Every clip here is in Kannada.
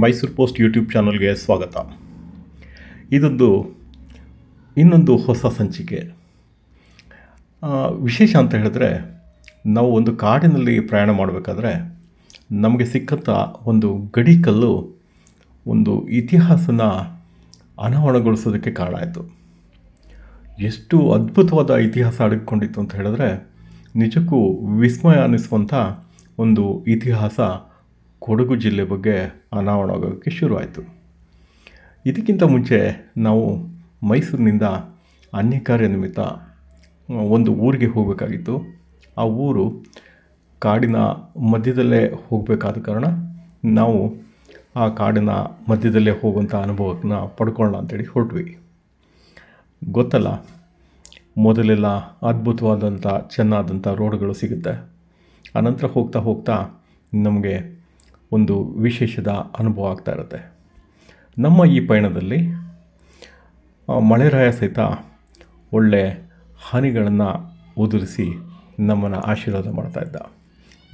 ಮೈಸೂರು ಪೋಸ್ಟ್ ಯೂಟ್ಯೂಬ್ ಚಾನಲ್ಗೆ ಸ್ವಾಗತ. ಇದೊಂದು, ಇನ್ನೊಂದು ಹೊಸ ಸಂಚಿಕೆ. ವಿಶೇಷ ಅಂತ ಹೇಳಿದ್ರೆ, ನಾವು ಒಂದು ಕಾಡಿನಲ್ಲಿ ಪ್ರಯಾಣ ಮಾಡಬೇಕಾದ್ರೆ, ನಮಗೆ ಸಿಕ್ಕಂಥ ಒಂದು ಗಡಿ ಕಲ್ಲು, ಒಂದು ಇತಿಹಾಸನ ಅನಾವರಣಗೊಳಿಸೋದಕ್ಕೆ ಕಾರಣ ಆಯಿತು. ಎಷ್ಟು ಅದ್ಭುತವಾದ ಇತಿಹಾಸ ಅಡಗಿಕೊಂಡಿತ್ತು ಅಂತ ಹೇಳಿದ್ರೆ, ನಿಜಕ್ಕೂ ವಿಸ್ಮಯ ಅನ್ನಿಸುವಂಥ ಒಂದು ಇತಿಹಾಸ ಕೊಡಗು ಜಿಲ್ಲೆ ಬಗ್ಗೆ ಅನಾವರಣ ಆಗೋಕ್ಕೆ ಶುರುವಾಯಿತು. ಇದಕ್ಕಿಂತ ಮುಂಚೆ ನಾವು ಮೈಸೂರಿನಿಂದ ಅನ್ಯ ಕಾರ್ಯ ನಿಮಿತ್ತ ಒಂದು ಊರಿಗೆ ಹೋಗಬೇಕಾಗಿತ್ತು. ಆ ಊರು ಕಾಡಿನ ಮಧ್ಯದಲ್ಲೇ ಹೋಗಬೇಕಾದ ಕಾರಣ ನಾವು ಆ ಕಾಡಿನ ಮಧ್ಯದಲ್ಲೇ ಹೋಗುವಂಥ ಅನುಭವನ ಪಡ್ಕೊಳ್ಳೋಣ ಅಂತೇಳಿ ಹೊರಟ್ವಿ. ಗೊತ್ತಲ್ಲ, ಮೊದಲೆಲ್ಲ ಅದ್ಭುತವಾದಂಥ, ಚೆನ್ನಾದಂಥ ರೋಡ್ಗಳು ಸಿಗುತ್ತೆ. ಆನಂತರ ಹೋಗ್ತಾ ಹೋಗ್ತಾ ನಮಗೆ ಒಂದು ವಿಶೇಷದ ಅನುಭವ ಆಗ್ತಾ ಇರುತ್ತೆ. ನಮ್ಮ ಈ ಪಯಣದಲ್ಲಿ ಮಳೆರಾಯ ಸಹಿತ ಒಳ್ಳೆ ಹನಿಗಳನ್ನು ಉದುರಿಸಿ ನಮ್ಮನ್ನು ಆಶೀರ್ವಾದ ಮಾಡ್ತಾ ಇದ್ದ.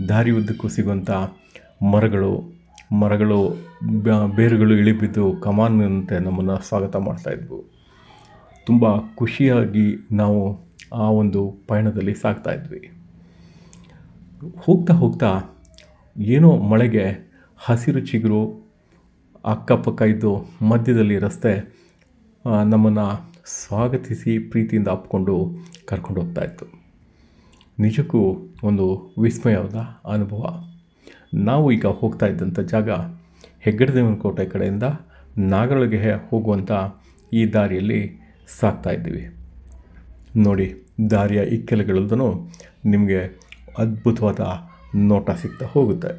ದಾರಿ ಉದ್ದಕ್ಕೂ ಸಿಗುವಂಥ ಮರಗಳು ಮರಗಳು ಬೇರುಗಳು ಇಳಿಬಿದ್ದು ಕಮಾನಿನಂತೆ ನಮ್ಮನ್ನು ಸ್ವಾಗತ ಮಾಡ್ತಾಯಿದ್ವು ತುಂಬ ಖುಷಿಯಾಗಿ ನಾವು ಆ ಒಂದು ಪಯಣದಲ್ಲಿ ಸಾಗ್ತಾ ಇದ್ವಿ. ಹೋಗ್ತಾ ಹೋಗ್ತಾ ಏನೋ ಮಳೆಗೆ ಹಸಿರು ಚಿಗುರು, ಅಕ್ಕಪಕ್ಕ ಇದ್ದು ಮಧ್ಯದಲ್ಲಿ ರಸ್ತೆ ನಮ್ಮನ್ನು ಸ್ವಾಗತಿಸಿ ಪ್ರೀತಿಯಿಂದ ಅಪ್ಕೊಂಡು ಕರ್ಕೊಂಡು ಹೋಗ್ತಾ ಇತ್ತು. ನಿಜಕ್ಕೂ ಒಂದು ವಿಸ್ಮಯವಾದ ಅನುಭವ. ನಾವು ಈಗ ಹೋಗ್ತಾ ಇದ್ದಂಥ ಜಾಗ ಹೆಗ್ಗಡದೇವನ ಕೋಟೆ ಕಡೆಯಿಂದ ನಾಗರೊಳಗೆ ಹೋಗುವಂಥ ಈ ದಾರಿಯಲ್ಲಿ ಸಾಕ್ತಾ ಇದ್ದೀವಿ. ನೋಡಿ, ದಾರಿಯ ಇಕ್ಕೆಲಗಳಲ್ಲೂ ನಿಮಗೆ ಅದ್ಭುತವಾದ ನೋಟ ಸಿಗ್ತಾ ಹೋಗುತ್ತೆ.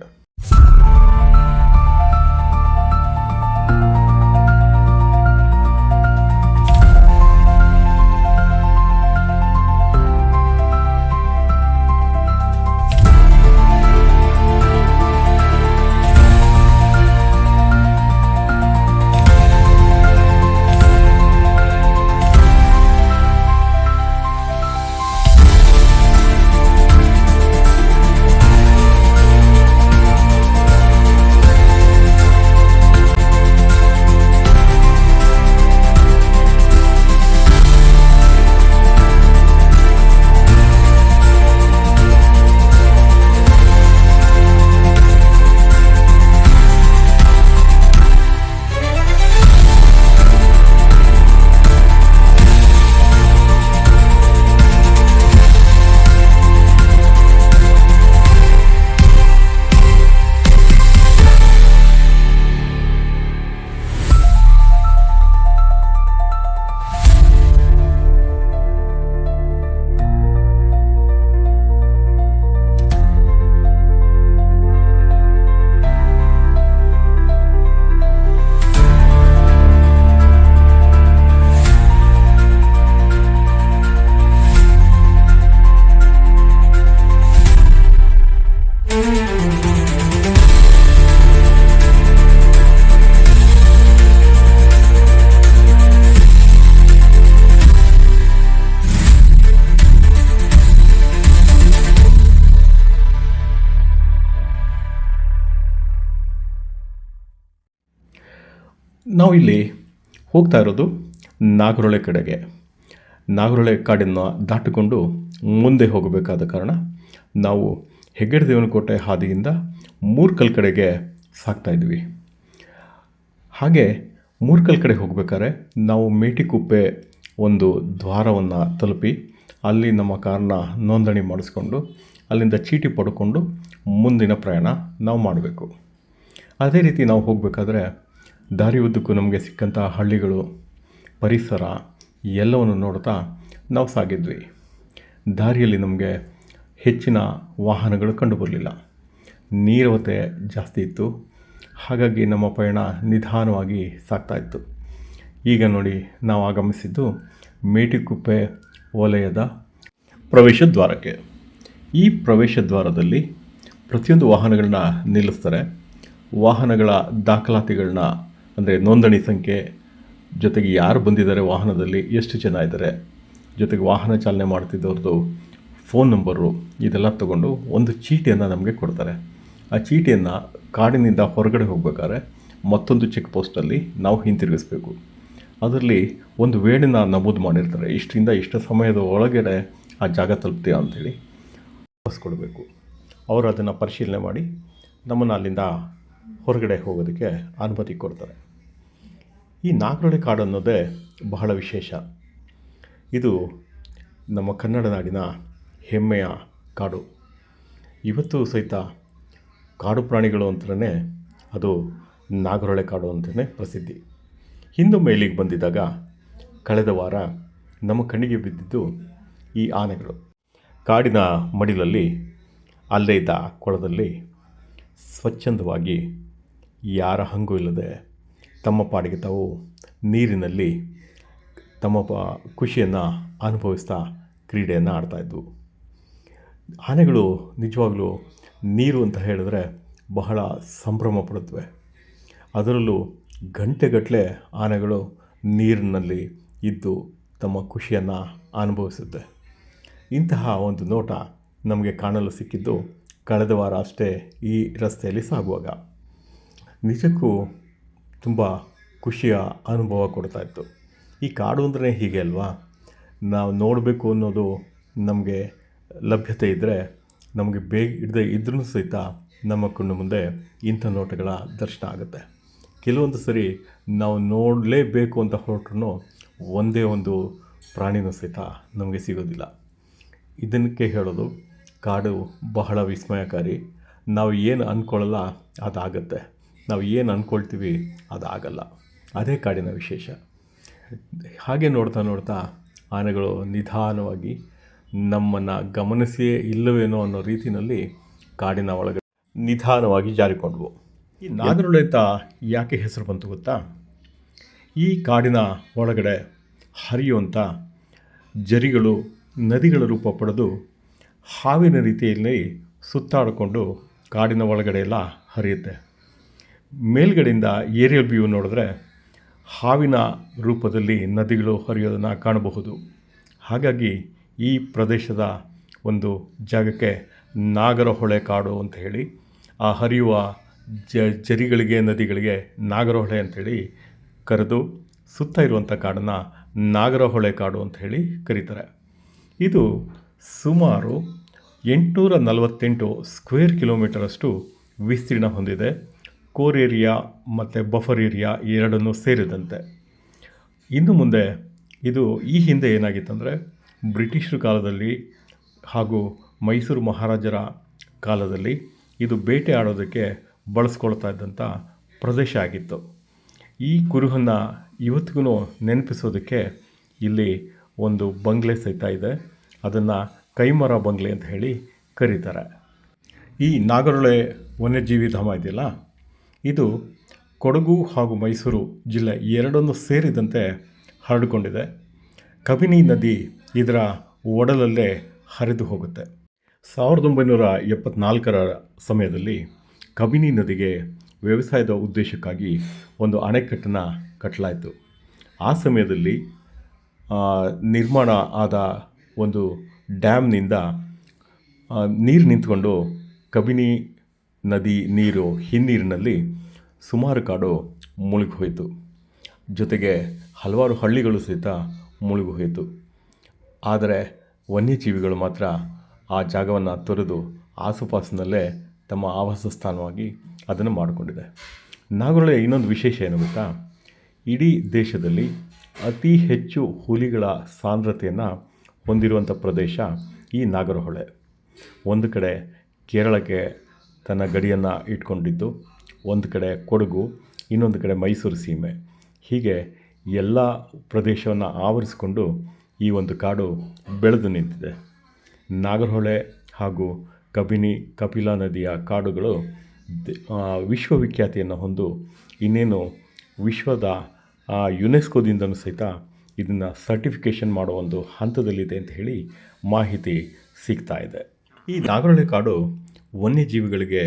ನಾವಿಲ್ಲಿ ಹೋಗ್ತಾ ಇರೋದು ನಾಗರೊಳೆ ಕಡೆಗೆ. ನಾಗರೊಳೆ ಕಾಡನ್ನು ದಾಟಿಕೊಂಡು ಮುಂದೆ ಹೋಗಬೇಕಾದ ಕಾರಣ ನಾವು ಹೆಗ್ಗಡೆ ದೇವನಕೋಟೆ ಹಾದಿಯಿಂದ ಮೂರ್ಕಲ್ ಕಡೆಗೆ ಸಾಗ್ತಾ ಹಾಗೆ ಮೂರ್ಕಲ್ ಕಡೆ ಹೋಗಬೇಕಾದ್ರೆ ನಾವು ಮೇಟಿಕುಪ್ಪೆ ಒಂದು ದ್ವಾರವನ್ನು ತಲುಪಿ ಅಲ್ಲಿ ನಮ್ಮ ಕಾರನ್ನ ನೋಂದಣಿ ಮಾಡಿಸ್ಕೊಂಡು ಅಲ್ಲಿಂದ ಚೀಟಿ ಪಡ್ಕೊಂಡು ಮುಂದಿನ ಪ್ರಯಾಣ ನಾವು ಮಾಡಬೇಕು. ಅದೇ ರೀತಿ ನಾವು ಹೋಗಬೇಕಾದ್ರೆ ದಾರಿ ಉದ್ದಕ್ಕೂ ನಮಗೆ ಸಿಕ್ಕಂಥ ಹಳ್ಳಿಗಳು, ಪರಿಸರ ಎಲ್ಲವನ್ನು ನೋಡ್ತಾ ನಾವು ಸಾಗಿದ್ವಿ. ದಾರಿಯಲ್ಲಿ ನಮಗೆ ಹೆಚ್ಚಿನ ವಾಹನಗಳು ಕಂಡುಬರಲಿಲ್ಲ. ನೀರವತೆ ಜಾಸ್ತಿ ಇತ್ತು. ಹಾಗಾಗಿ ನಮ್ಮ ಪಯಣ ನಿಧಾನವಾಗಿ ಸಾಗ್ತಾ ಇತ್ತು. ಈಗ ನೋಡಿ ನಾವು ಆಗಮಿಸಿದ್ದು ಮೇಟಿಕುಪ್ಪೆ ವಲಯದ ಪ್ರವೇಶ ದ್ವಾರಕ್ಕೆ. ಈ ಪ್ರವೇಶ ದ್ವಾರದಲ್ಲಿ ಪ್ರತಿಯೊಂದು ವಾಹನಗಳನ್ನ ನಿಲ್ಲಿಸ್ತಾರೆ. ವಾಹನಗಳ ದಾಖಲಾತಿಗಳನ್ನ ಅಂದರೆ ನೋಂದಣಿ ಸಂಖ್ಯೆ ಜೊತೆಗೆ ಯಾರು ಬಂದಿದ್ದಾರೆ ವಾಹನದಲ್ಲಿ, ಎಷ್ಟು ಜನ ಇದ್ದಾರೆ? ಜೊತೆಗೆ ವಾಹನ ಚಾಲನೆ ಮಾಡ್ತಿದ್ದವ್ರದ್ದು ಫೋನ್ ನಂಬರು ಇದೆಲ್ಲ ತಗೊಂಡು ಒಂದು ಚೀಟಿಯನ್ನು ನಮಗೆ ಕೊಡ್ತಾರೆ. ಆ ಚೀಟಿಯನ್ನು ಕಾಡಿನಿಂದ ಹೊರಗಡೆ ಹೋಗಬೇಕಾದ್ರೆ ಮತ್ತೊಂದು ಚೆಕ್ ಪೋಸ್ಟಲ್ಲಿ ನಾವು ಹಿಂತಿರುಗಿಸ್ಬೇಕು. ಅದರಲ್ಲಿ ಒಂದು ವೇಳೆನ ನಮೂದು ಮಾಡಿರ್ತಾರೆ. ಇಷ್ಟರಿಂದ ಇಷ್ಟು ಸಮಯದ ಒಳಗಡೆ ಆ ಜಾಗ ತಲುಪ್ತೀಯ ಅಂಥೇಳಿ ವಾಪಸ್ ಕೊಡಬೇಕು. ಅವರು ಅದನ್ನು ಪರಿಶೀಲನೆ ಮಾಡಿ ನಮ್ಮನ್ನು ಅಲ್ಲಿಂದ ಹೊರಗಡೆ ಹೋಗೋದಕ್ಕೆ ಅನುಮತಿ ಕೊಡ್ತಾರೆ. ಈ ನಾಗರಳೆ ಕಾಡು ಅನ್ನೋದೇ ಬಹಳ ವಿಶೇಷ. ಇದು ನಮ್ಮ ಕನ್ನಡ ನಾಡಿನ ಹೆಮ್ಮೆಯ ಕಾಡು. ಇವತ್ತು ಸಹಿತ ಕಾಡು ಪ್ರಾಣಿಗಳು ಅಂತಲೇ ಅದು ನಾಗರಳೆ ಕಾಡು ಅಂತಲೇ ಪ್ರಸಿದ್ಧಿ. ಹಿಂದೊಮ್ಮೆ ಇಲ್ಲಿಗೆ ಬಂದಿದ್ದಾಗ ಕಳೆದ ವಾರ ನಮ್ಮ ಕಣ್ಣಿಗೆ ಬಿದ್ದಿದ್ದು ಈ ಆನೆಗಳು. ಕಾಡಿನ ಮಡಿಲಲ್ಲಿ, ಅಲ್ಲೇ ಇದ್ದ ಕೊಳದಲ್ಲಿ ಸ್ವಚ್ಛಂದವಾಗಿ ಯಾರ ಹಂಗೂ ಇಲ್ಲದೆ ತಮ್ಮ ಪಾಡಿಗೆ ತಾವು ನೀರಿನಲ್ಲಿ ತಮ್ಮ ಪ ಖುಷಿಯನ್ನು ಅನುಭವಿಸ್ತಾ ಕ್ರೀಡೆಯನ್ನು ಆಡ್ತಾಯಿದ್ವು ಆನೆಗಳು ನಿಜವಾಗಲೂ ನೀರು ಅಂತ ಹೇಳಿದ್ರೆ ಬಹಳ ಸಂಭ್ರಮ ಪಡುತ್ತವೆ. ಅದರಲ್ಲೂ ಗಂಟೆಗಟ್ಟಲೆ ಆನೆಗಳು ನೀರಿನಲ್ಲಿ ಇದ್ದು ತಮ್ಮ ಖುಷಿಯನ್ನು ಅನುಭವಿಸುತ್ತೆ. ಇಂತಹ ಒಂದು ನೋಟ ನಮಗೆ ಕಾಣಲು ಸಿಕ್ಕಿದ್ದು ಕಳೆದ ವಾರ ಅಷ್ಟೇ ಈ ರಸ್ತೆಯಲ್ಲಿ ಸಾಗುವಾಗ. ನಿಜಕ್ಕೂ ತುಂಬ ಖುಷಿಯ ಅನುಭವ ಕೊಡ್ತಾಯಿತ್ತು ಈ ಕಾಡು ಅಂದರೆ ಹೀಗೆ ಅಲ್ವಾ? ನಾವು ನೋಡಬೇಕು ಅನ್ನೋದು ನಮಗೆ ಲಭ್ಯತೆ ಇದ್ದರೆ ನಮಗೆ ಬೇಗ ಇಡದೆ ಇದ್ರೂ ಸಹಿತ ನಮ್ಮ ಕಣ್ಣು ಮುಂದೆ ಇಂಥ ನೋಟಗಳ ದರ್ಶನ ಆಗುತ್ತೆ. ಕೆಲವೊಂದು ಸರಿ ನಾವು ನೋಡಲೇಬೇಕು ಅಂತ ಹೊರಟ್ರೂ ಒಂದೇ ಒಂದು ಪ್ರಾಣಿನೂ ಸಹಿತ ನಮಗೆ ಸಿಗೋದಿಲ್ಲ. ಇದಕ್ಕೆ ಹೇಳೋದು ಕಾಡು ಬಹಳ ವಿಸ್ಮಯಕಾರಿ. ನಾವು ಏನು ಅಂದ್ಕೊಳ್ಳಲ್ಲ ಅದಾಗತ್ತೆ. ನಾವು ಏನು ಅಂದ್ಕೊಳ್ತೀವಿ ಅದಾಗಲ್ಲ. ಅದೇ ಕಾಡಿನ ವಿಶೇಷ. ಹಾಗೆ ನೋಡ್ತಾ ನೋಡ್ತಾ ಆನೆಗಳು ನಿಧಾನವಾಗಿ ನಮ್ಮನ್ನು ಗಮನಿಸಿಯೇ ಇಲ್ಲವೇನೋ ಅನ್ನೋ ರೀತಿಯಲ್ಲಿ ಕಾಡಿನ ಒಳಗಡೆ ನಿಧಾನವಾಗಿ ಜಾರಿಕೊಂಡ್ವು. ಈ ನಾಗರೊಳೆತ ಯಾಕೆ ಹೆಸರು ಬಂತು ಗೊತ್ತಾ? ಈ ಕಾಡಿನ ಒಳಗಡೆ ಹರಿಯುವಂಥ ಜರಿಗಳು ನದಿಗಳ ರೂಪ ಪಡೆದು ಹಾವಿನ ರೀತಿಯಲ್ಲಿ ಸುತ್ತಾಡಿಕೊಂಡು ಕಾಡಿನ ಒಳಗಡೆ ಎಲ್ಲ ಹರಿಯುತ್ತೆ. ಮೇಲ್ಗಡೆಯಿಂದ ಏರಿಯಲ್ ವ್ಯೂ ನೋಡಿದ್ರೆ ಹಾವಿನ ರೂಪದಲ್ಲಿ ನದಿಗಳು ಹರಿಯೋದನ್ನು ಕಾಣಬಹುದು. ಹಾಗಾಗಿ ಈ ಪ್ರದೇಶದ ಒಂದು ಜಾಗಕ್ಕೆ ನಾಗರಹೊಳೆ ಕಾಡು ಅಂತ ಹೇಳಿ, ಆ ಹರಿಯುವ ಜ, ಜರಿಗಳಿಗೆ, ನದಿಗಳಿಗೆ ನಾಗರಹೊಳೆ ಅಂಥೇಳಿ ಕರೆದು ಸುತ್ತ ಇರುವಂಥ ಕಾಡನ್ನು ನಾಗರಹೊಳೆ ಕಾಡು ಅಂತ ಹೇಳಿ ಕರೀತಾರೆ. ಇದು ಸುಮಾರು ಎಂಟುನೂರ ನಲವತ್ತೆಂಟು ಸ್ಕ್ವೇರ್ ಕಿಲೋಮೀಟರಷ್ಟು ವಿಸ್ತೀರ್ಣ ಹೊಂದಿದೆ. ಕೋರ್ ಏರಿಯಾ ಮತ್ತು ಬಫರ್ ಏರಿಯಾ ಎರಡನ್ನೂ ಸೇರಿದಂತೆ. ಇನ್ನು ಮುಂದೆ ಇದು ಈ ಹಿಂದೆ ಏನಾಗಿತ್ತಂದರೆ ಬ್ರಿಟಿಷರ ಕಾಲದಲ್ಲಿ ಹಾಗೂ ಮೈಸೂರು ಮಹಾರಾಜರ ಕಾಲದಲ್ಲಿ ಇದು ಬೇಟೆ ಆಡೋದಕ್ಕೆ ಬಳಸ್ಕೊಳ್ತಾ ಇದ್ದಂಥ ಪ್ರದೇಶ ಆಗಿತ್ತು. ಈ ಕುರುಹನ್ನು ಇವತ್ತಿಗೂ ನೆನಪಿಸೋದಕ್ಕೆ ಇಲ್ಲಿ ಒಂದು ಬಂಗ್ಲೆ ಸಹಿತ ಇದೆ. ಅದನ್ನು ಕೈಮರ ಬಂಗ್ಲೆ ಅಂತ ಹೇಳಿ ಕರೀತಾರೆ. ಈ ನಾಗರೊಳೆ ವನ್ಯಜೀವಿ ಧಾಮ ಇದೆಯಲ್ಲ ಇದು ಕೊಡಗು ಹಾಗೂ ಮೈಸೂರು ಜಿಲ್ಲೆ ಎರಡನ್ನು ಸೇರಿದಂತೆ ಹರಡಿಕೊಂಡಿದೆ. ಕಬಿನಿ ನದಿ ಇದರ ಒಡಲಲ್ಲೇ ಹರಿದು ಹೋಗುತ್ತೆ. ಸಾವಿರದ ಒಂಬೈನೂರ ಎಪ್ಪತ್ನಾಲ್ಕರ ಸಮಯದಲ್ಲಿ ಕಬಿನಿ ನದಿಗೆ ವ್ಯವಸಾಯದ ಉದ್ದೇಶಕ್ಕಾಗಿ ಒಂದು ಅಣೆಕಟ್ಟನ್ನು ಕಟ್ಟಲಾಯಿತು. ಆ ಸಮಯದಲ್ಲಿ ನಿರ್ಮಾಣ ಆದ ಒಂದು ಡ್ಯಾಮ್ನಿಂದ ನೀರು ನಿಂತ್ಕೊಂಡು ಕಬಿನಿ ನದಿ ನೀರು ಹಿನ್ನೀರಿನಲ್ಲಿ ಸುಮಾರು ಕಾಡು ಮುಳುಗಿ ಹೋಯಿತು ಜೊತೆಗೆ ಹಲವಾರು ಹಳ್ಳಿಗಳು ಸಹಿತ ಮುಳುಗಿ ಹೋಯಿತು ಆದರೆ ವನ್ಯಜೀವಿಗಳು ಮಾತ್ರ ಆ ಜಾಗವನ್ನು ತೊರೆದು ಆಸುಪಾಸಿನಲ್ಲೇ ತಮ್ಮ ಆವಾಸ ಸ್ಥಾನವಾಗಿ ಅದನ್ನು ಮಾಡಿಕೊಂಡಿದೆ. ನಾಗರಹೊಳೆ ಇನ್ನೊಂದು ವಿಶೇಷ ಏನು ಗೊತ್ತಾ? ಇಡೀ ದೇಶದಲ್ಲಿ ಅತಿ ಹೆಚ್ಚು ಹುಲಿಗಳ ಸಾಂದ್ರತೆಯನ್ನು ಹೊಂದಿರುವಂಥ ಪ್ರದೇಶ ಈ ನಾಗರಹೊಳೆ. ಒಂದು ಕಡೆ ಕೇರಳಕ್ಕೆ ತನ್ನ ಗಡಿಯನ್ನು ಇಟ್ಕೊಂಡಿದ್ದು. ಒಂದು ಕಡೆ ಕೊಡಗು ಇನ್ನೊಂದು ಕಡೆ ಮೈಸೂರು ಸೀಮೆ. ಹೀಗೆ ಎಲ್ಲ ಪ್ರದೇಶವನ್ನು ಆವರಿಸಿಕೊಂಡು ಈ ಒಂದು ಕಾಡು ಬೆಳೆದು ನಿಂತಿದೆ. ನಾಗರಹೊಳೆ ಹಾಗೂ ಕಬಿನಿ ಕಪಿಲಾ ನದಿಯ ಕಾಡುಗಳು ವಿಶ್ವವಿಖ್ಯಾತಿಯನ್ನು ಹೊಂದು ಇನ್ನೇನು ವಿಶ್ವದ ಆ, ಯುನೆಸ್ಕೋದಿಂದನೂ ಸಹಿತ ಇದನ್ನು ಸರ್ಟಿಫಿಕೇಷನ್ ಮಾಡೋ ಒಂದು ಹಂತದಲ್ಲಿದೆ ಅಂತ ಹೇಳಿ ಮಾಹಿತಿ ಸಿಗ್ತಾ ಇದೆ. ಈ ನಾಗರಹೊಳೆ ಕಾಡು ವನ್ಯಜೀವಿಗಳಿಗೆ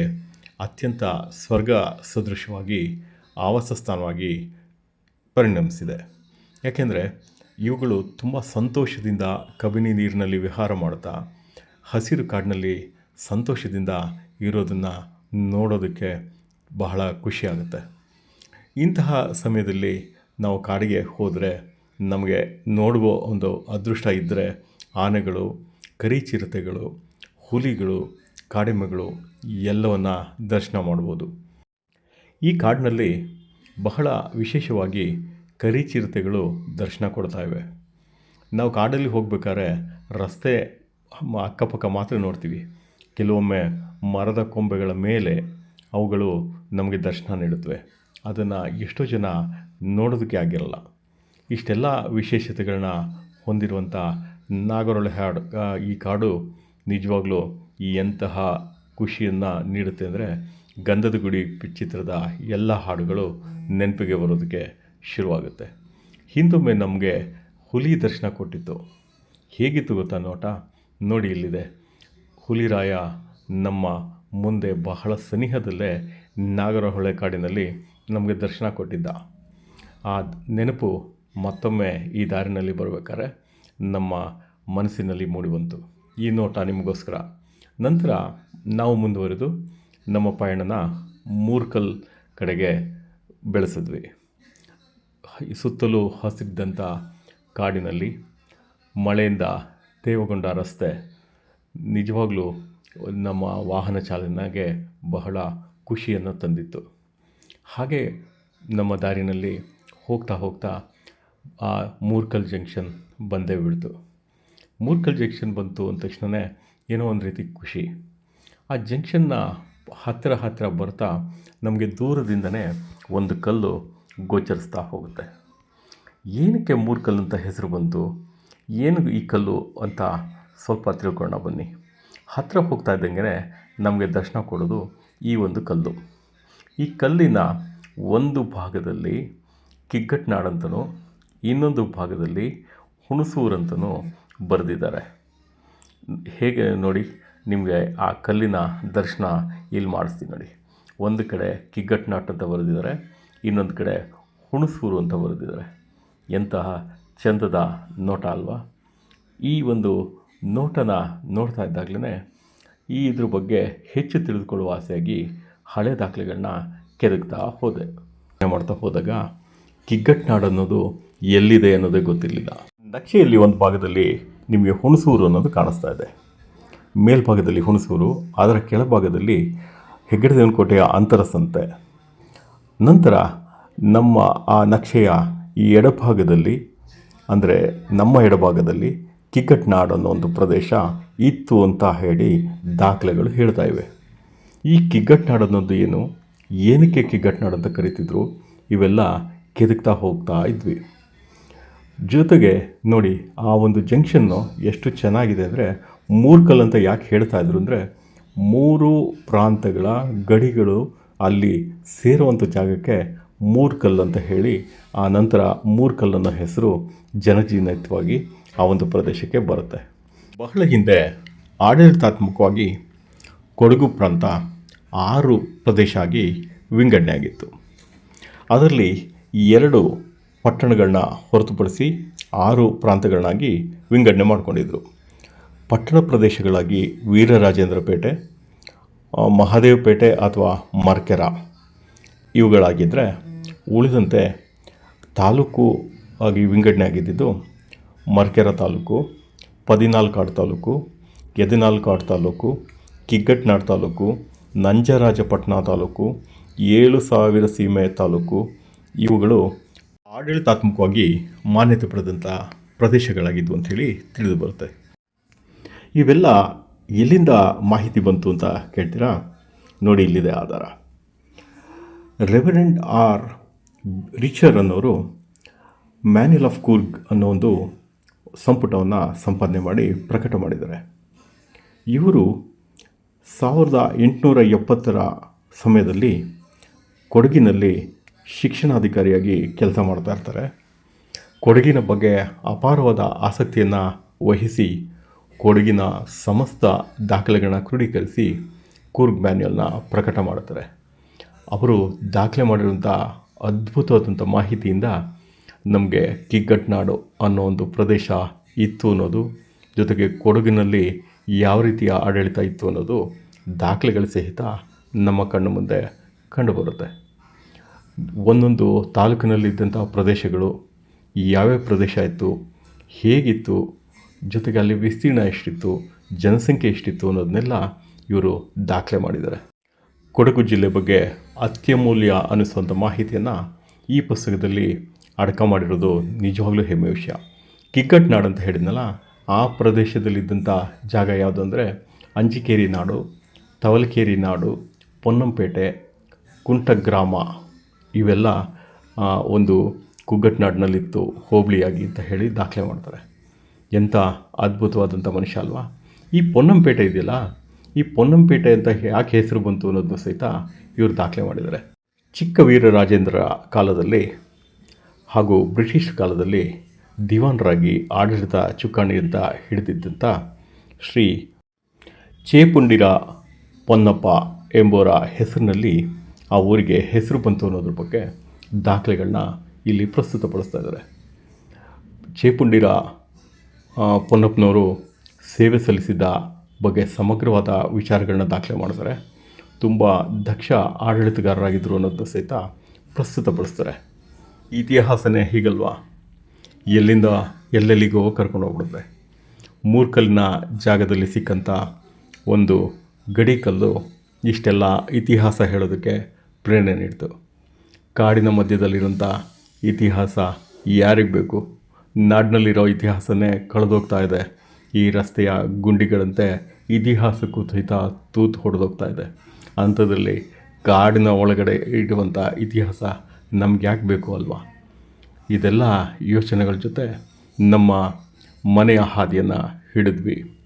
ಅತ್ಯಂತ ಸ್ವರ್ಗ ಸದೃಶವಾಗಿ ಆವಾಸ ಸ್ಥಾನವಾಗಿ ಪರಿಣಮಿಸಿದೆ. ಯಾಕೆಂದರೆ ಇವುಗಳು ತುಂಬ ಸಂತೋಷದಿಂದ ಕಬಿನಿ ನೀರಿನಲ್ಲಿ ವಿಹಾರ ಮಾಡ್ತಾ ಹಸಿರು ಕಾಡಿನಲ್ಲಿ ಸಂತೋಷದಿಂದ ಇರೋದನ್ನು ನೋಡೋದಕ್ಕೆ ಬಹಳ ಖುಷಿಯಾಗುತ್ತೆ. ಇಂತಹ ಸಮಯದಲ್ಲಿ ನಾವು ಕಾಡಿಗೆ ಹೋದರೆ ನಮಗೆ ನೋಡುವ ಒಂದು ಅದೃಷ್ಟ ಇದ್ದರೆ ಆನೆಗಳು, ಕರಿಚಿರತೆಗಳು, ಹುಲಿಗಳು ಕಾಡೆಮ್ಮೆಗಳು ಎಲ್ಲವನ್ನು ದರ್ಶನ ಮಾಡ್ಬೋದು. ಈ ಕಾಡಿನಲ್ಲಿ ಬಹಳ ವಿಶೇಷವಾಗಿ ಕರಿಚಿರತೆಗಳು ದರ್ಶನ ಕೊಡ್ತಾ ಇವೆ. ನಾವು ಕಾಡಲ್ಲಿ ಹೋಗಬೇಕಾದ್ರೆ ರಸ್ತೆ ಅಕ್ಕಪಕ್ಕ ಮಾತ್ರ ನೋಡ್ತೀವಿ. ಕೆಲವೊಮ್ಮೆ ಮರದ ಕೊಂಬೆಗಳ ಮೇಲೆ ಅವುಗಳು ನಮಗೆ ದರ್ಶನ ನೀಡುತ್ತವೆ. ಅದನ್ನು ಎಷ್ಟೋ ಜನ ನೋಡೋದಕ್ಕೆ ಆಗಿರಲ್ಲ. ಇಷ್ಟೆಲ್ಲ ವಿಶೇಷತೆಗಳನ್ನ ಹೊಂದಿರುವಂಥ ನಾಗರೊಳೆ ಹಾಡು ಈ ಕಾಡು ನಿಜವಾಗ್ಲೂ ಎಂತಹ ಖುಷಿಯನ್ನು ನೀಡುತ್ತೆ ಅಂದರೆ ಗಂಧದ ಗುಡಿ ಚಿತ್ರದ ಎಲ್ಲ ಹಾಡುಗಳು ನೆನಪಿಗೆ ಬರೋದಕ್ಕೆ ಶುರುವಾಗುತ್ತೆ. ಹಿಂದೊಮ್ಮೆ ನಮಗೆ ಹುಲಿ ದರ್ಶನ ಕೊಟ್ಟಿತ್ತು. ಹೇಗಿತ್ತು ಗೊತ್ತಾ ನೋಟ? ನೋಡಿ ಇಲ್ಲಿದೆ. ಹುಲಿರಾಯ ನಮ್ಮ ಮುಂದೆ ಬಹಳ ಸನಿಹದಲ್ಲೇ ನಾಗರಹೊಳೆ ಕಾಡಿನಲ್ಲಿ ನಮಗೆ ದರ್ಶನ ಕೊಟ್ಟಿದ್ದ. ಆ ನೆನಪು ಮತ್ತೊಮ್ಮೆ ಈ ದಾರಿನಲ್ಲಿ ಬರಬೇಕಾದ್ರೆ ನಮ್ಮ ಮನಸ್ಸಿನಲ್ಲಿ ಮೂಡಿಬಂತು ಈ ನೋಟ ನಿಮಗೋಸ್ಕರ. ನಂತರ ನಾವು ಮುಂದುವರೆದು ನಮ್ಮ ಪಯಣನ ಮೂರ್ಕಲ್ ಕಡೆಗೆ ಬೆಳೆಸಿದ್ವಿ. ಸುತ್ತಲೂ ಹಸಿದ್ದಂಥ ಕಾಡಿನಲ್ಲಿ ಮಳೆಯಿಂದ ತೇವಗೊಂಡ ರಸ್ತೆ ನಿಜವಾಗಲೂ ನಮ್ಮ ವಾಹನ ಚಾಲನೆಗೆ ಬಹಳ ಖುಷಿಯನ್ನು ತಂದಿತ್ತು. ಹಾಗೆ ನಮ್ಮ ದಾರಿನಲ್ಲಿ ಹೋಗ್ತಾ ಹೋಗ್ತಾ ಆ ಮೂರ್ಕಲ್ ಜಂಕ್ಷನ್ ಬಂದೇ ಬಿಡ್ತು. ಮೂರ್ಕಲ್ ಜಂಕ್ಷನ್ ಬಂತು ಅಂದ ತಕ್ಷಣವೇ ಏನೋ ಒಂದು ರೀತಿ ಖುಷಿ. ಆ ಜಂಕ್ಷನ್ನ ಹತ್ತಿರ ಹತ್ತಿರ ಬರ್ತಾ ನಮಗೆ ದೂರದಿಂದನೇ ಒಂದು ಕಲ್ಲು ಗೋಚರಿಸ್ತಾ ಹೋಗುತ್ತೆ. ಏನಕ್ಕೆ ಮೂರು ಕಲ್ಲು ಅಂತ ಹೆಸರು ಬಂತು? ಏನು ಈ ಕಲ್ಲು ಅಂತ ಸ್ವಲ್ಪ ತಿಳ್ಕೊಳ್ಳೋಣ ಬನ್ನಿ. ಹತ್ತಿರ ಹೋಗ್ತಾ ಇದ್ದಂಗೆ ನಮಗೆ ದರ್ಶನ ಕೊಡೋದು ಈ ಒಂದು ಕಲ್ಲು. ಈ ಕಲ್ಲಿನ ಒಂದು ಭಾಗದಲ್ಲಿ ಕಿಗ್ಗಟ್ನಾಡಂತನೂ ಇನ್ನೊಂದು ಭಾಗದಲ್ಲಿ ಹುಣಸೂರಂತನೂ ಬರೆದಿದ್ದಾರೆ. ಹೇಗೆ ನೋಡಿ? ನಿಮಗೆ ಆ ಕಲ್ಲಿನ ದರ್ಶನ ಇಲ್ಲಿ ಮಾಡಿಸ್ತೀನಿ ನೋಡಿ. ಒಂದು ಕಡೆ ಕಿಗ್ಗಟ್ನಾಟ್ ಅಂತ ಬರೆದಿದ್ದಾರೆ, ಇನ್ನೊಂದು ಕಡೆ ಹುಣಸೂರು ಅಂತ ಬರೆದಿದ್ದಾರೆ. ಎಂತಹ ಚಂದದ ನೋಟ ಅಲ್ವಾ? ಈ ಒಂದು ನೋಟನ ನೋಡ್ತಾ ಇದ್ದಾಗಲೇ ಈ ಇದ್ರ ಬಗ್ಗೆ ಹೆಚ್ಚು ತಿಳಿದುಕೊಳ್ಳುವ ಆಸೆಯಾಗಿ ಹಳೆ ದಾಖಲೆಗಳನ್ನ ಕೆದಕ್ತಾ ಹೋದೆ. ಮಾಡ್ತಾ ಹೋದಾಗ ಕಿಗ್ಗಟ್ನಾಡು ಅನ್ನೋದು ಎಲ್ಲಿದೆ ಅನ್ನೋದೇ ಗೊತ್ತಿರಲಿಲ್ಲ. ನಕ್ಷೆಯಲ್ಲಿ ಒಂದು ಭಾಗದಲ್ಲಿ ನಿಮಗೆ ಹುಣಸೂರು ಅನ್ನೋದು ಕಾಣಿಸ್ತಾ ಇದೆ. ಮೇಲ್ಭಾಗದಲ್ಲಿ ಹುಣಸೂರು, ಅದರ ಕೆಳಭಾಗದಲ್ಲಿ ಹೆಗ್ಗಡದೇವನ ಕೋಟೆಯ ಅಂತರಸಂತೆ. ನಂತರ ನಮ್ಮ ಆ ನಕ್ಷೆಯ ಈ ಎಡಭಾಗದಲ್ಲಿ, ಅಂದರೆ ನಮ್ಮ ಎಡಭಾಗದಲ್ಲಿ ಕಿಕ್ಕಟ್ನಾಡು ಅನ್ನೋ ಒಂದು ಪ್ರದೇಶ ಇತ್ತು ಅಂತ ಹೇಳಿ ದಾಖಲೆಗಳು ಹೇಳ್ತಾ ಇವೆ. ಈ ಕಿಗ್ಗಟ್ನಾಡು ಅನ್ನೋದು ಏನು? ಏನಕ್ಕೆ ಕಿಗ್ಗಟ್ನಾಡು ಅಂತ ಕರಿತಿದ್ರು? ಇವೆಲ್ಲ ಕೆದಕ್ತಾ ಹೋಗ್ತಾ ಇದ್ವಿ. ಜೊತೆಗೆ ನೋಡಿ, ಆ ಒಂದು ಜಂಕ್ಷನ್ನು ಎಷ್ಟು ಚೆನ್ನಾಗಿದೆ ಅಂದರೆ ಮೂರ್ಕಲ್ ಅಂತ ಯಾಕೆ ಹೇಳ್ತಾ ಇದ್ರು ಅಂದರೆ ಮೂರು ಪ್ರಾಂತಗಳ ಗಡಿಗಳು ಅಲ್ಲಿ ಸೇರುವಂಥ ಜಾಗಕ್ಕೆ ಮೂರ್ಕಲ್ ಅಂತ ಹೇಳಿ, ಆ ನಂತರ ಮೂರ್ಕಲ್ ಅನ್ನೋ ಹೆಸರು ಜನಜೀವಿತವಾಗಿ ಆ ಒಂದು ಪ್ರದೇಶಕ್ಕೆ ಬರುತ್ತೆ. ಬಹಳ ಹಿಂದೆ ಆಡಳಿತಾತ್ಮಕವಾಗಿ ಕೊಡಗು ಪ್ರಾಂತ ಆರು ಪ್ರದೇಶ ಆಗಿ ವಿಂಗಡಣೆ ಆಗಿತ್ತು ಅದರಲ್ಲಿ ಎರಡು ಪಟ್ಟಣಗಳನ್ನ ಹೊರತುಪಡಿಸಿ ಆರು ಪ್ರಾಂತಗಳನ್ನಾಗಿ ವಿಂಗಡಣೆ ಮಾಡಿಕೊಂಡಿದ್ರು. ಪಟ್ಟಣ ಪ್ರದೇಶಗಳಾಗಿ ವೀರರಾಜೇಂದ್ರಪೇಟೆ ಪೇಟೆ ಮಹಾದೇವಪೇಟೆ ಅಥವಾ ಮರ್ಕೆರ ಇವುಗಳಾಗಿದ್ದರೆ ಉಳಿದಂತೆ ತಾಲೂಕು ಆಗಿ ವಿಂಗಡಣೆ ಆಗಿದ್ದಿದ್ದು ಮರ್ಕೆರ ತಾಲೂಕು, ಪದಿನಾಲ್ಕಾಡು ತಾಲೂಕು, ಎದಿನಾಲ್ಕಾಡು ತಾಲೂಕು, ಕಿಗ್ಗಟ್ನಾಡು ತಾಲೂಕು ನಂಜರಾಜಪಟ್ಟಣ ತಾಲೂಕು, ಏಳು ಸಾವಿರ ಸೀಮೆ ತಾಲೂಕು ಇವುಗಳು ಆಡಳಿತಾತ್ಮಕವಾಗಿ ಮಾನ್ಯತೆ ಪಡೆದಂಥ ಪ್ರದೇಶಗಳಾಗಿದ್ವು ಅಂಥೇಳಿ ತಿಳಿದು ಬರುತ್ತೆ. ಇವೆಲ್ಲ ಎಲ್ಲಿಂದ ಮಾಹಿತಿ ಬಂತು ಅಂತ ಕೇಳ್ತೀರಾ? ನೋಡಿ ಇಲ್ಲಿದೆ ಆಧಾರ. ರೆವರೆಂಡ್ ಆರ್ ರಿಚರ್ ಅನ್ನೋರು ಮ್ಯಾನ್ಯಲ್ ಆಫ್ ಕೂರ್ಗ್ ಅನ್ನೋ ಒಂದು ಸಂಪುಟವನ್ನು ಸಂಪಾದನೆ ಮಾಡಿ ಪ್ರಕಟ ಮಾಡಿದ್ದಾರೆ. ಇವರು ಸಾವಿರದ ಎಂಟುನೂರ ಎಪ್ಪತ್ತರ ಸಮಯದಲ್ಲಿ ಕೊಡಗಿನಲ್ಲಿ ಶಿಕ್ಷಣಾಧಿಕಾರಿಯಾಗಿ ಕೆಲಸ ಮಾಡ್ತಾ ಇರ್ತಾರೆ. ಕೊಡಗಿನ ಬಗ್ಗೆ ಅಪಾರವಾದ ಆಸಕ್ತಿಯನ್ನು ವಹಿಸಿ ಕೊಡಗಿನ ಸಮಸ್ತ ದಾಖಲೆಗಳನ್ನ ಕ್ರೋಢೀಕರಿಸಿ ಕೂರ್ಗ್ ಮ್ಯಾನ್ಯಲ್ನ ಪ್ರಕಟ ಮಾಡುತ್ತಾರೆ. ಅವರು ದಾಖಲೆ ಮಾಡಿರುವಂಥ ಅದ್ಭುತವಾದಂಥ ಮಾಹಿತಿಯಿಂದ ನಮಗೆ ಕಿಗ್ಗಟ್ನಾಡು ಅನ್ನೋ ಒಂದು ಪ್ರದೇಶ ಇತ್ತು ಅನ್ನೋದು, ಜೊತೆಗೆ ಕೊಡಗಿನಲ್ಲಿ ಯಾವ ರೀತಿಯ ಆಡಳಿತ ಇತ್ತು ಅನ್ನೋದು ದಾಖಲೆಗಳ ಸಹಿತ ನಮ್ಮ ಕಣ್ಣು ಮುಂದೆ ಕಂಡುಬರುತ್ತೆ ಒಂದೊಂದು ತಾಲೂಕಿನಲ್ಲಿದ್ದಂಥ ಪ್ರದೇಶಗಳು ಯಾವ್ಯಾವ ಪ್ರದೇಶ ಇತ್ತು, ಹೇಗಿತ್ತು, ಜೊತೆಗೆ ಅಲ್ಲಿ ವಿಸ್ತೀರ್ಣ ಎಷ್ಟಿತ್ತು, ಜನಸಂಖ್ಯೆ ಎಷ್ಟಿತ್ತು ಅನ್ನೋದನ್ನೆಲ್ಲ ಇವರು ದಾಖಲೆ ಮಾಡಿದ್ದಾರೆ. ಕೊಡಗು ಜಿಲ್ಲೆ ಬಗ್ಗೆ ಅತ್ಯಮೂಲ್ಯ ಅನ್ನಿಸುವಂಥ ಮಾಹಿತಿಯನ್ನು ಈ ಪುಸ್ತಕದಲ್ಲಿ ಅಡಕ ಮಾಡಿರೋದು ನಿಜವಾಗ್ಲೂ ಹೆಮ್ಮೆ ವಿಷಯ. ಕಿಕ್ಕಟ್ ನಾಡು ಅಂತ ಹೇಳಿದ್ನಲ್ಲ, ಆ ಪ್ರದೇಶದಲ್ಲಿದ್ದಂಥ ಜಾಗ ಯಾವುದು ಅಂದರೆ ಅಂಜಿಕೇರಿ ನಾಡು, ತವಲಕೇರಿ ನಾಡು, ಪೊನ್ನಂಪೇಟೆ, ಕುಂಟಗ್ರಾಮ. ಇವೆಲ್ಲ ಒಂದು ಕುಗ್ಗಟ್ನಾಡಿನಲ್ಲಿತ್ತು, ಹೋಬಳಿಯಾಗಿ ಅಂತ ಹೇಳಿ ದಾಖಲೆ ಮಾಡ್ತಾರೆ. ಎಂಥ ಅದ್ಭುತವಾದಂಥ ಮನುಷ್ಯ ಅಲ್ವಾ? ಈ ಪೊನ್ನಂಪೇಟೆ ಇದೆಯಲ್ಲ, ಈ ಪೊನ್ನಂಪೇಟೆ ಅಂತ ಯಾಕೆ ಹೆಸರು ಬಂತು ಅನ್ನೋದನ್ನು ಸಹಿತ ಇವರು ದಾಖಲೆ ಮಾಡಿದ್ದಾರೆ. ಚಿಕ್ಕ ವೀರರಾಜೇಂದ್ರ ಕಾಲದಲ್ಲಿ ಹಾಗೂ ಬ್ರಿಟಿಷ್ ಕಾಲದಲ್ಲಿ ದಿವಾನರಾಗಿ ಆಡಳಿತ ಚುಕ್ಕಾಣಿಯಿಂದ ಹಿಡಿದಿದ್ದಂಥ ಶ್ರೀ ಚೇಪುಂಡಿರ ಪೊನ್ನಪ್ಪ ಎಂಬುವರ ಹೆಸರಿನಲ್ಲಿ ಆ ಊರಿಗೆ ಹೆಸರು ಬಂತು ಅನ್ನೋದ್ರ ಬಗ್ಗೆ ದಾಖಲೆಗಳನ್ನ ಇಲ್ಲಿ ಪ್ರಸ್ತುತಪಡಿಸ್ತಾ ಇದ್ದಾರೆ. ಚೇಪುಂಡಿರ ಪೊನ್ನಪ್ಪನವರು ಸೇವೆ ಸಲ್ಲಿಸಿದ ಬಗ್ಗೆ ಸಮಗ್ರವಾದ ವಿಚಾರಗಳನ್ನ ದಾಖಲೆ ಮಾಡ್ತಾರೆ ತುಂಬ ದಕ್ಷ ಆಡಳಿತಗಾರರಾಗಿದ್ದರು ಅನ್ನೋದನ್ನ ಸಹಿತ ಪ್ರಸ್ತುತಪಡಿಸ್ತಾರೆ. ಇತಿಹಾಸನೇ ಹೀಗಲ್ವಾ? ಎಲ್ಲಿಂದ ಎಲ್ಲೆಲ್ಲಿಗೋ ಕರ್ಕೊಂಡು ಹೋಗ್ಬಿಡುತ್ತೆ. ಮೂರ್ಕಲ್ಲಿನ ಜಾಗದಲ್ಲಿ ಸಿಕ್ಕಂಥ ಒಂದು ಗಡಿಕಲ್ಲು ಇಷ್ಟೆಲ್ಲ ಇತಿಹಾಸ ಹೇಳೋದಕ್ಕೆ ಪ್ರೇರಣೆ ನೀಡ್ತು. ಕಾಡಿನ ಮಧ್ಯದಲ್ಲಿರುವಂಥ ಇತಿಹಾಸ ಯಾರಿಗೆ ಬೇಕು? ನಾಡಿನಲ್ಲಿರೋ ಇತಿಹಾಸನೇ ಕಳೆದೋಗ್ತಾ ಇದೆ. ಈ ರಸ್ತೆಯ ಗುಂಡಿಗಳಂತೆ ಇತಿಹಾಸಕ್ಕೂ ಸಹಿತ ತೂತು ಹೊಡೆದೋಗ್ತಾ ಇದೆ. ಅಂಥದ್ರಲ್ಲಿ ಕಾಡಿನ ಒಳಗಡೆ ಇಡುವಂಥ ಇತಿಹಾಸ ನಮ್ಗೆ ಯಾಕೆ ಬೇಕು ಅಲ್ವಾ? ಇದೆಲ್ಲ ಯೋಚನೆಗಳ ಜೊತೆ ನಮ್ಮ ಮನೆಯ ಹಾದಿಯನ್ನು ಹಿಡಿದ್ವಿ.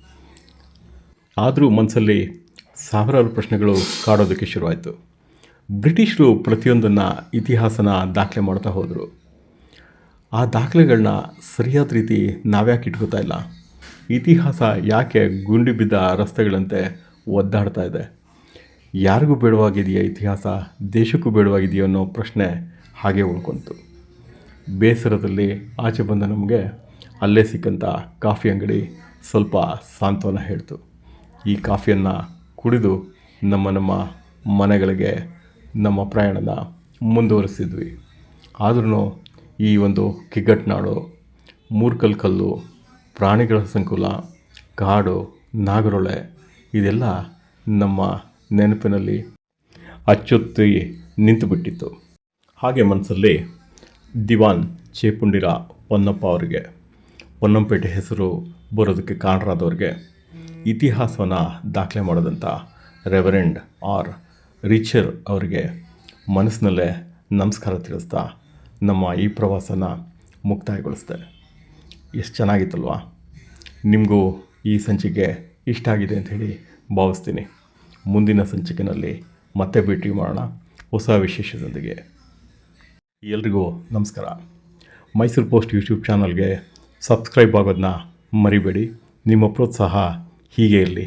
ಆದರೂ ಮನಸ್ಸಲ್ಲಿ ಸಾವಿರಾರು ಪ್ರಶ್ನೆಗಳು ಕಾಡೋದಕ್ಕೆ ಶುರುವಾಯಿತು. ಬ್ರಿಟಿಷರು ಪ್ರತಿಯೊಂದನ್ನು ಇತಿಹಾಸನ ದಾಖಲೆ ಮಾಡ್ತಾ ಹೋದರು. ಆ ದಾಖಲೆಗಳನ್ನ ಸರಿಯಾದ ರೀತಿ ನಾವ್ಯಾಕೆ ಇಟ್ಕೋತಾ ಇಲ್ಲ? ಇತಿಹಾಸ ಯಾಕೆ ಗುಂಡಿ ಬಿದ್ದ ರಸ್ತೆಗಳಂತೆ ಒದ್ದಾಡ್ತಾ ಇದೆ? ಯಾರಿಗೂ ಬೇಡವಾಗಿದೆಯಾ ಇತಿಹಾಸ? ದೇಶಕ್ಕೂ ಬೇಡವಾಗಿದೆಯೋ ಅನ್ನೋ ಪ್ರಶ್ನೆ ಹಾಗೆ ಉಳ್ಕೊಂತು. ಬೇಸರದಲ್ಲಿ ಆಚೆ ಬಂದ ನಮಗೆ ಅಲ್ಲೇ ಸಿಕ್ಕಂಥ ಕಾಫಿ ಅಂಗಡಿ ಸ್ವಲ್ಪ ಸಾಂತ್ವನ ಹೇಳ್ತು. ಈ ಕಾಫಿಯನ್ನು ಕುಡಿದು ನಮ್ಮ ನಮ್ಮ ಮನೆಗಳಿಗೆ ನಮ್ಮ ಪ್ರಯಾಣನ ಮುಂದುವರಿಸಿದ್ವಿ. ಆದ್ರೂ ಈ ಒಂದು ಕಿಗ್ಗಟ್ನಾಡು ಮೂರ್ಕಲ್ ಕಲ್ಲು, ಪ್ರಾಣಿಗಳ ಸಂಕುಲ, ಕಾಡು, ನಾಗರೊಳೆ, ಇದೆಲ್ಲ ನಮ್ಮ ನೆನಪಿನಲ್ಲಿ ಅಚ್ಚೊತ್ತಿ ನಿಂತುಬಿಟ್ಟಿತ್ತು. ಹಾಗೆ ಮನಸ್ಸಲ್ಲಿ ದಿವಾನ್ ಚೇಪುಂಡಿರ ಹೊನ್ನಪ್ಪ ಅವರಿಗೆ ಹೊನ್ನಂಪೇಟೆ ಹೆಸರು ಬರೋದಕ್ಕೆ ಕಾರಣರಾದವ್ರಿಗೆ ಇತಿಹಾಸವನ್ನು ದಾಖಲೆ ಮಾಡಿದಂಥ ರೆವರೆಂಡ್ ಆರ್ ರಿಚರ್ ಅವರಿಗೆ ಮನಸ್ಸಿನಲ್ಲೇ ನಮಸ್ಕಾರ ತಿಳಿಸ್ತಾ ನಮ್ಮ ಈ ಪ್ರವಾಸನ ಮುಕ್ತಾಯಗೊಳಿಸ್ತಾರೆ ಎಷ್ಟು ಚೆನ್ನಾಗಿತ್ತಲ್ವಾ? ನಿಮಗೂ ಈ ಸಂಚಿಕೆ ಇಷ್ಟ ಆಗಿದೆ ಅಂತ ಹೇಳಿ ಭಾವಿಸ್ತೀನಿ. ಮುಂದಿನ ಸಂಚಿಕೆಯಲ್ಲಿ ಮತ್ತೆ ಭೇಟಿ ಮಾಡೋಣ. ಹೊಸ ವಿಶೇಷದೊಂದಿಗೆ. ಎಲ್ರಿಗೂ ನಮಸ್ಕಾರ. ಮೈಸೂರು ಪೋಸ್ಟ್ ಯೂಟ್ಯೂಬ್ ಚಾನಲ್ಗೆ ಸಬ್ಸ್ಕ್ರೈಬ್ ಆಗೋದನ್ನ ಮರಿಬೇಡಿ. ನಿಮ್ಮ ಪ್ರೋತ್ಸಾಹ ಹೀಗೆ ಇರಲಿ.